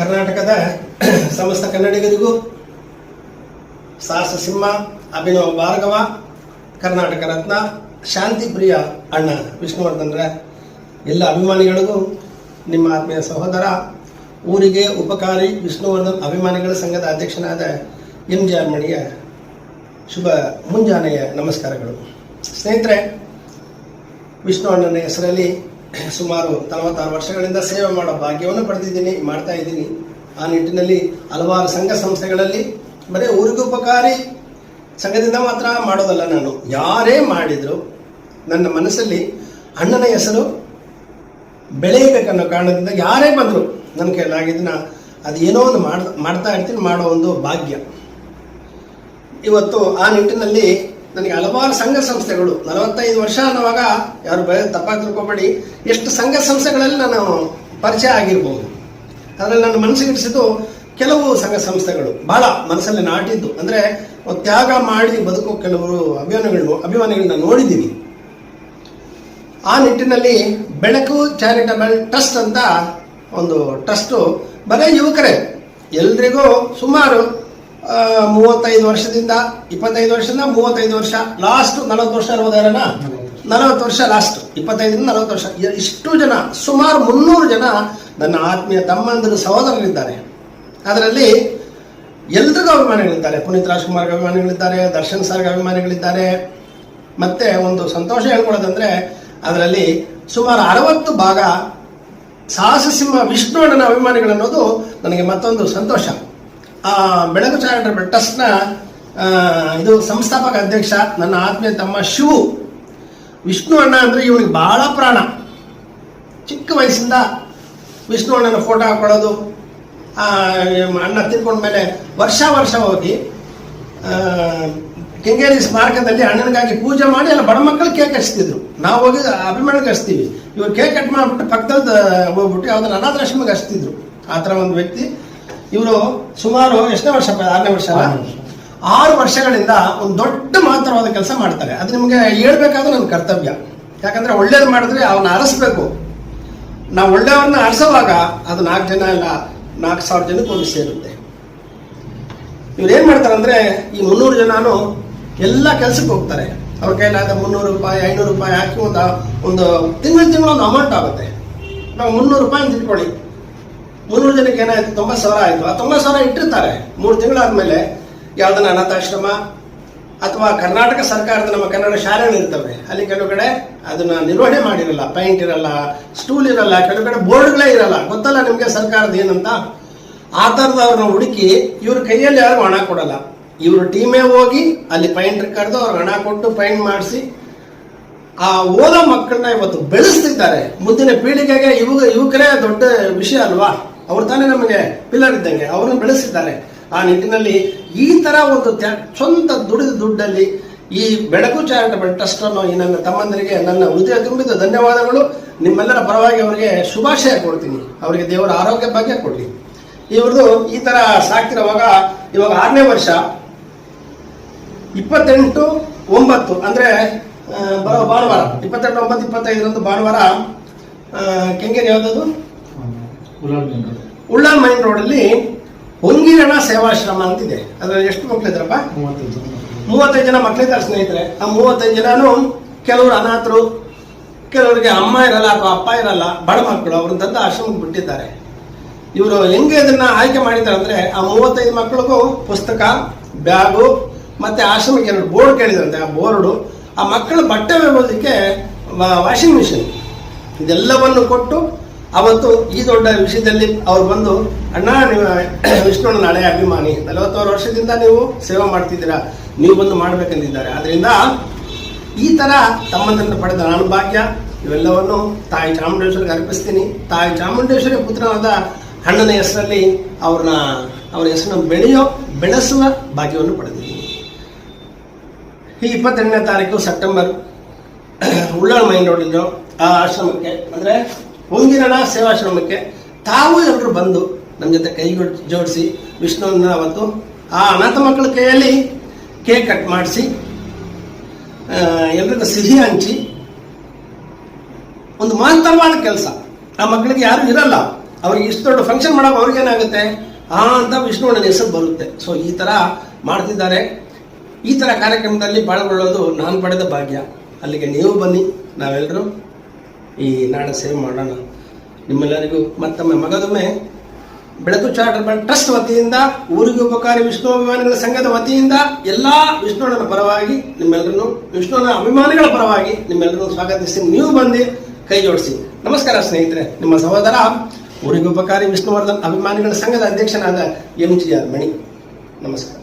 ಕರ್ನಾಟಕದ ಸಮಸ್ತ ಕನ್ನಡಿಗರಿಗೂ ಸಾಹಸ ಸಿಂಹ, ಅಭಿನವ ಭಾರ್ಗವ, ಕರ್ನಾಟಕ ರತ್ನ ಶಾಂತಿ ಪ್ರಿಯ ಅಣ್ಣ ವಿಷ್ಣುವರ್ಧನ್ರ, ಎಲ್ಲ ಅಭಿಮಾನಿಗಳಿಗೂ ನಿಮ್ಮ ಆತ್ಮೀಯ ಸಹೋದರ, ಊರಿಗೆ ಉಪಕಾರಿ ವಿಷ್ಣುವರ್ಧನ್ ಅಭಿಮಾನಿಗಳ ಸಂಘದ ಅಧ್ಯಕ್ಷನಾದ ಎಂ ಜಿ ಅರ್ಮಣಿಯ ಶುಭ ಮುಂಜಾನೆಯ ನಮಸ್ಕಾರಗಳು. ಸ್ನೇಹಿತರೆ, ವಿಷ್ಣು ಅಣ್ಣನ ಹೆಸರಲ್ಲಿ ಸುಮಾರು ನಲವತ್ತಾರು ವರ್ಷಗಳಿಂದ ಸೇವೆ ಮಾಡೋ ಭಾಗ್ಯವನ್ನು ಪಡೆದಿದ್ದೀನಿ, ಮಾಡ್ತಾ ಇದ್ದೀನಿ. ಆ ನಿಟ್ಟಿನಲ್ಲಿ ಹಲವಾರು ಸಂಘ ಸಂಸ್ಥೆಗಳಲ್ಲಿ ಬರೀ ಊರಿಗುಪಕಾರಿ ಸಂಘದಿಂದ ಮಾತ್ರ ಮಾಡೋದಲ್ಲ ನಾನು. ಯಾರೇ ಮಾಡಿದ್ರು ನನ್ನ ಮನಸ್ಸಲ್ಲಿ ಅಣ್ಣನ ಹೆಸರು ಬೆಳೆಯಬೇಕನ್ನೋ ಕಾರಣದಿಂದ ಯಾರೇ ಬಂದರು ನನ್ನ ಕೈಲಾಗಿದ್ದನ್ನ ಅದು ಏನೋ ಒಂದು ಮಾಡ್ ಮಾಡ್ತಾ ಇರ್ತೀನಿ ಮಾಡೋ ಒಂದು ಭಾಗ್ಯ. ಇವತ್ತು ಆ ನಿಟ್ಟಿನಲ್ಲಿ ನನಗೆ ಹಲವಾರು ಸಂಘ ಸಂಸ್ಥೆಗಳು. ನಲವತ್ತೈದು ವರ್ಷ ಅನ್ನುವಾಗ ಯಾರು ಬಯ ತಪ್ಪಾಗಿ ತಿಳ್ಕೊಬೇಡಿ ಎಷ್ಟು ಸಂಘ ಸಂಸ್ಥೆಗಳಲ್ಲಿ ನಾನು ಪರಿಚಯ ಆಗಿರ್ಬೋದು. ಅದರಲ್ಲಿ ನನ್ನ ಮನಸ್ಸಿಗೆ ಇಡಿಸಿದ್ದು ಕೆಲವು ಸಂಘ ಸಂಸ್ಥೆಗಳು. ಬಹಳ ಮನಸ್ಸಲ್ಲಿ ನಾಟಿದ್ದು. ಅಂದರೆ ತ್ಯಾಗ ಮಾಡಿ ಬದುಕೋ ಕೆಲವರು ಅಭಿಮಾನಿಗಳು ಅಭಿಮಾನಿಗಳನ್ನ ನೋಡಿದ್ದೀನಿ. ಆ ನಿಟ್ಟಿನಲ್ಲಿ ಬೆಳಕು ಚಾರಿಟಬಲ್ ಟ್ರಸ್ಟ್ ಅಂತ ಒಂದು ಟ್ರಸ್ಟು. ಬರೀ ಯುವಕರೇ, ಎಲ್ರಿಗೂ ಸುಮಾರು ಮೂವತ್ತೈದು ವರ್ಷದಿಂದ, ಇಪ್ಪತ್ತೈದು ವರ್ಷದಿಂದ ಮೂವತ್ತೈದು ವರ್ಷ ಲಾಸ್ಟ್ ನಲವತ್ತು ವರ್ಷ ಇರ್ಬೋದೇನ ನಲವತ್ತು ವರ್ಷ ಲಾಸ್ಟ್ ಇಪ್ಪತ್ತೈದರಿಂದ ನಲವತ್ತು ವರ್ಷ. ಇಷ್ಟು ಜನ, ಸುಮಾರು ಮುನ್ನೂರು ಜನ ನನ್ನ ಆತ್ಮೀಯ ತಮ್ಮಂದಿರು ಸಹೋದರರಿದ್ದಾರೆ. ಅದರಲ್ಲಿ ಎಲ್ರಿಗೂ ಅಭಿಮಾನಿಗಳಿದ್ದಾರೆ. ಪುನೀತ್ ರಾಜ್ಕುಮಾರ್ಗೆ ಅಭಿಮಾನಿಗಳಿದ್ದಾರೆ, ದರ್ಶನ್ ಸರ್ಗೆ ಅಭಿಮಾನಿಗಳಿದ್ದಾರೆ. ಮತ್ತೆ ಒಂದು ಸಂತೋಷ ಹೇಳ್ಕೊಳ್ಳೋದಂದ್ರೆ, ಅದರಲ್ಲಿ ಸುಮಾರು ಅರವತ್ತು ಭಾಗ ಸಾಹಸ ಸಿಂಹ ವಿಷ್ಣುವಣ್ಣನ ಅಭಿಮಾನಿಗಳನ್ನೋದು ನನಗೆ ಮತ್ತೊಂದು ಸಂತೋಷ. ಆ, ಬೆಳಗು ಚಾರಿಟಬಲ್ ಟ್ರಸ್ಟ್ನ ಇದು ಸಂಸ್ಥಾಪಕ ಅಧ್ಯಕ್ಷ, ನನ್ನ ಆತ್ಮೀಯ ತಮ್ಮ ಶಿವು. ವಿಷ್ಣು ಅಣ್ಣ ಅಂದರೆ ಇವನಿಗೆ ಬಹಳ ಪ್ರಾಣ. ಚಿಕ್ಕ ವಯಸ್ಸಿಂದ ವಿಷ್ಣು ಅಣ್ಣನ ಫೋಟೋ ಹಾಕೊಳ್ಳೋದು ಅಣ್ಣ ತೀರ್ಕೊಂಡ್ಮೇಲೆ ವರ್ಷ ವರ್ಷ ಹೋಗಿ ಕೆಂಗೇರಿ ಸ್ಮಾರಕದಲ್ಲಿ ಅಣ್ಣನಿಗಾಗಿ ಪೂಜೆ ಮಾಡಿ ಎಲ್ಲ ಬಡ ಮಕ್ಕಳು ಕೇಕ್ ಹಚ್ತಿದ್ರು. ನಾವು ಹೋಗಿ ಅಭಿಮಾನಿಗೆ ಹಚ್ತೀವಿ. ಇವ್ರು ಕೇಕ್ ಕಟ್ ಮಾಡಿಬಿಟ್ಟು ಪಕ್ಕದ ಹೋಗ್ಬಿಟ್ಟು ಯಾವುದನ್ನ ಅನಾಥಾಶ್ರಮಕ್ಕೆ ಹಚ್ತಿದ್ರು. ಆ ಥರ ಒಂದು ವ್ಯಕ್ತಿ. ಇವರು ಸುಮಾರು ಎಷ್ಟನೇ ವರ್ಷ ಆರನೇ ವರ್ಷ? ಆರು ವರ್ಷಗಳಿಂದ ಒಂದು ದೊಡ್ಡ ಮಹತ್ತರವಾದ ಕೆಲಸ ಮಾಡ್ತಾರೆ. ಅದು ನಿಮಗೆ ಹೇಳ್ಬೇಕಾದ್ರೆ ನನ್ನ ಕರ್ತವ್ಯ. ಯಾಕಂದ್ರೆ ಒಳ್ಳೇದು ಮಾಡಿದ್ರೆ ಅವನ್ನ ಅರಸಬೇಕು. ನಾವು ಒಳ್ಳೆಯವ್ರನ್ನ ಅರಸುವಾಗ ಅದು ನಾಲ್ಕು ಜನ ಇಲ್ಲ ನಾಲ್ಕು ಸಾವಿರ ಜನಕ್ಕೆ ಹೋಗಿ ಸೇರುತ್ತೆ. ಇವ್ರು ಏನು ಮಾಡ್ತಾರೆ ಅಂದ್ರೆ ಈ ಮುನ್ನೂರು ಜನನು ಎಲ್ಲ ಕೆಲ್ಸಕ್ಕೆ ಹೋಗ್ತಾರೆ. ಅವ್ರ ಕೈಲಾದ ಮುನ್ನೂರು ರೂಪಾಯಿ ಐನೂರು ರೂಪಾಯಿ ಹಾಕಿ ಒಂದು ಒಂದು ತಿಂಗಳು ತಿಂಗಳು ಒಂದು ಅಮೌಂಟ್ ಆಗುತ್ತೆ. ನಾವು ಮುನ್ನೂರು ರೂಪಾಯಿ ಅಂತ ಇಟ್ಕೊಳ್ಳಿ ಮುನ್ನೂರು ಜನಕ್ಕೆ ಏನಾಯ್ತು? ತೊಂಬತ್ತು ಸಾವಿರ ಆಯ್ತು. ಆ ತೊಂಬತ್ತು ಸಾವಿರ ಇಟ್ಟಿರ್ತಾರೆ. ಮೂರು ತಿಂಗಳಾದ್ಮೇಲೆ ಯಾವ್ದನ್ನ ಅನಾಥಾಶ್ರಮ ಅಥವಾ ಕರ್ನಾಟಕ ಸರ್ಕಾರದ ನಮ್ಮ ಕನ್ನಡ ಶಾಲೆಗಳಿರ್ತವೆ ಅಲ್ಲಿ ಕೆಲವು ಅದನ್ನ ನಿರ್ವಹಣೆ ಮಾಡಿರಲ್ಲ. ಪೈಂಟ್ ಇರಲ್ಲ, ಸ್ಟೂಲ್ ಇರಲ್ಲ, ಕೆಲವು ಕಡೆ ಬೋರ್ಡ್ಗಳೇ ಇರಲ್ಲ. ಗೊತ್ತಲ್ಲ ನಿಮಗೆ ಸರ್ಕಾರದ ಏನಂತ? ಆ ಥರದವ್ರನ್ನ ಹುಡುಕಿ ಇವ್ರ ಕೈಯಲ್ಲಿ ಯಾರು ಹಣ ಕೊಡಲ್ಲ. ಇವರು ಟೀಮೇ ಹೋಗಿ ಅಲ್ಲಿ ಪೈಂಟ್ ಕರೆದು ಅವ್ರು ಹಣ ಕೊಟ್ಟು ಪೈಂಟ್ ಮಾಡಿಸಿ ಆ ಓದೋ ಮಕ್ಕಳನ್ನ ಇವತ್ತು ಬೆಳೆಸ್ತಿದ್ದಾರೆ. ಮುಂದಿನ ಪೀಳಿಗೆಗೆ ಇವು ಯುವಕರೇ ದೊಡ್ಡ ವಿಷಯ ಅಲ್ವಾ? ಅವ್ರು ತಾನೇ ನಮಗೆ ಪಿಲ್ಲರ್ ಇದ್ದಂಗೆ, ಅವರನ್ನು ಬೆಳೆಸಿದ್ದಾರೆ. ಆ ನಿಟ್ಟಿನಲ್ಲಿ ಈ ತರ ಒಂದು ಸ್ವಂತ ದುಡಿದ ದುಡ್ಡಲ್ಲಿ ಈ ಬೆಳಕು ಚಾರಿಟಬಲ್ ಟ್ರಸ್ಟ್ ಅನ್ನು ಈ ನನ್ನ ತಮ್ಮಂದರಿಗೆ ನನ್ನ ಹೃದಯ ತುಂಬಿದ ಧನ್ಯವಾದಗಳು. ನಿಮ್ಮೆಲ್ಲರ ಪರವಾಗಿ ಅವರಿಗೆ ಶುಭಾಶಯ ಕೊಡ್ತೀನಿ. ಅವರಿಗೆ ದೇವರ ಆರೋಗ್ಯ ಭಾಗ್ಯ ಕೊಡಲಿ. ಇವ್ರದ್ದು ಈ ತರ ಸಾಕ್ತಿರುವಾಗ ಇವಾಗ ಆರನೇ ವರ್ಷ. ಇಪ್ಪತ್ತೆಂಟು ಒಂಬತ್ತು ಅಂದ್ರೆ ಬರೋ ಭಾನುವಾರ. ಇಪ್ಪತ್ತೆಂಟು ಒಂಬತ್ತು ಇಪ್ಪತ್ತೈದರಂದು ಭಾನುವಾರ ಕೆಂಗೇರಿ ಯಾವ್ದದು? ಉಳ್ಳಾಲ್ ಮೈನ್ ರೋಡಲ್ಲಿ ಹೊಂಗೀರಣ ಸೇವಾಶ್ರಮ ಅಂತಿದೆ. ಅದರಲ್ಲಿ ಎಷ್ಟು ಮಕ್ಳಿದ್ರಪ್ಪ ಮೂವತ್ತೈದು ಜನ ಮಕ್ಕಳಿದ್ದಾರೆ ಸ್ನೇಹಿತರೆ. ಆ ಮೂವತ್ತೈದು ಜನನು ಕೆಲವರು ಅನಾಥರು ಕೆಲವರಿಗೆ ಅಮ್ಮ ಇರಲ್ಲ ಅಥವಾ ಅಪ್ಪ ಇರಲ್ಲ ಬಡ ಮಕ್ಕಳು ಅವ್ರನ್ನ ತಂದು ಆಶ್ರಮಕ್ಕೆ ಬಿಟ್ಟಿದ್ದಾರೆ. ಇವರು ಹೆಂಗೆ ಇದನ್ನ ಆಯ್ಕೆ ಮಾಡಿದ್ದಾರೆ ಅಂದರೆ ಆ ಮೂವತ್ತೈದು ಮಕ್ಕಳಿಗೂ ಪುಸ್ತಕ ಬ್ಯಾಗು ಮತ್ತೆ ಆಶ್ರಮಕ್ಕೆ ಎರಡು ಬೋರ್ಡ್ ಕೇಳಿದ್ರಂತೆ. ಆ ಬೋರ್ಡು ಆ ಮಕ್ಕಳ ಬಟ್ಟೆ ಒಗೆಯೋದಕ್ಕೆ ವಾಷಿಂಗ್ ಮಿಷಿನ್ ಇದೆಲ್ಲವನ್ನು ಕೊಟ್ಟು ಅವತ್ತು ಈ ದೊಡ್ಡ ವಿಷಯದಲ್ಲಿ ಅವ್ರು ಬಂದು, ಅಣ್ಣ, ನೀವು, ವಿಷ್ಣುನ ನಾಳೆ ಅಭಿಮಾನಿ. ನಲವತ್ತಾರು ವರ್ಷದಿಂದ ನೀವು ಸೇವೆ ಮಾಡ್ತಿದ್ದೀರಾ. ನೀವು ಬಂದು ಮಾಡ್ಬೇಕಂದಿದ್ದಾರೆ. ಆದ್ರಿಂದ ಈ ತರ ತಮ್ಮಂದನ್ನು ಪಡೆದ ನಾನು ಭಾಗ್ಯ. ಇವೆಲ್ಲವನ್ನು ತಾಯಿ ಚಾಮುಂಡೇಶ್ವರಿಗೆ ಅರ್ಪಿಸ್ತೀನಿ. ತಾಯಿ ಚಾಮುಂಡೇಶ್ವರಿ ಪುತ್ರನಾದ ಅಣ್ಣನ ಹೆಸರಲ್ಲಿ ಅವ್ರನ್ನ, ಅವರ ಹೆಸರನ್ನು ಬೆಳೆಯೋ, ಬೆಳೆಸುವ ಭಾಗ್ಯವನ್ನು ಪಡೆದಿದ್ದೀನಿ. ಈ ಇಪ್ಪತ್ತೆಂಟನೇ ತಾರೀಕು ಸೆಪ್ಟೆಂಬರ್, ಉಳ್ಳಾಳ ಮೈನ್ ನೋಡಿದ್ರು ಆ ಆಶ್ರಮಕ್ಕೆ. ಅಂದರೆ ಹೊಂಗಿರಣ ಸೇವಾಶ್ರಮಕ್ಕೆ ತಾವು ಎಲ್ಲರೂ ಬಂದು ನಮ್ಮ ಜೊತೆ ಕೈ ಜೋಡಿಸಿ ವಿಷ್ಣುವನ್ನ ಅವತ್ತು ಆ ಅನಾಥ ಮಕ್ಕಳ ಕೈಯಲ್ಲಿ ಕೇಕ್ ಕಟ್ ಮಾಡಿಸಿ ಎಲ್ರಿಗೂ ಸಿಹಿ ಹಂಚಿ, ಒಂದು ಮಹತ್ತರವಾದ ಕೆಲಸ. ಆ ಮಕ್ಕಳಿಗೆ ಯಾರು ಇರಲ್ಲ. ಅವ್ರಿಗೆ ಇಷ್ಟು ದೊಡ್ಡ ಫಂಕ್ಷನ್ ಮಾಡೋಕೆ ಅವ್ರಿಗೇನಾಗುತ್ತೆ? ಆ, ಅಂತ ವಿಷ್ಣುವಣ್ಣನ ಹೆಸರು ಬರುತ್ತೆ. ಸೊ ಈ ಥರ ಮಾಡ್ತಿದ್ದಾರೆ. ಈ ಥರ ಕಾರ್ಯಕ್ರಮದಲ್ಲಿ ಪಾಲ್ಗೊಳ್ಳೋದು ನಾನು ಪಡೆದ ಭಾಗ್ಯ. ಅಲ್ಲಿಗೆ ನೀವು ಬನ್ನಿ ನಾವೆಲ್ಲರೂ ಈ ನಾಡ ಸೇವೆ ಮಾಡೋಣ. ನಿಮ್ಮೆಲ್ಲರಿಗೂ ಮತ್ತೊಮ್ಮೆ ಮಗದೊಮ್ಮೆ ಬೆಳಕು ಚಾರಿಟಬಲ್ ಟ್ರಸ್ಟ್ ವತಿಯಿಂದ, ಊರಿಗೆ ಉಪಕಾರಿ ವಿಷ್ಣು ಅಭಿಮಾನಿಗಳ ಸಂಘದ ವತಿಯಿಂದ, ಎಲ್ಲಾ ವಿಷ್ಣುವನ ಪರವಾಗಿ ನಿಮ್ಮೆಲ್ಲರನ್ನು ವಿಷ್ಣುವನ ಅಭಿಮಾನಿಗಳ ಪರವಾಗಿ ನಿಮ್ಮೆಲ್ಲರನ್ನು ಸ್ವಾಗತಿಸಿ ನೀವು ಬಂದು ಕೈ ಜೋಡಿಸಿ. ನಮಸ್ಕಾರ ಸ್ನೇಹಿತರೆ, ನಿಮ್ಮ ಸಹೋದರ ಊರಿಗೆ ಉಪಕಾರಿ ವಿಷ್ಣುವರ್ಧನ್ ಅಭಿಮಾನಿಗಳ ಸಂಘದ ಅಧ್ಯಕ್ಷನಾದ ಎಂ ಜಿ ಆರ್ ಮಣಿ. ನಮಸ್ಕಾರ.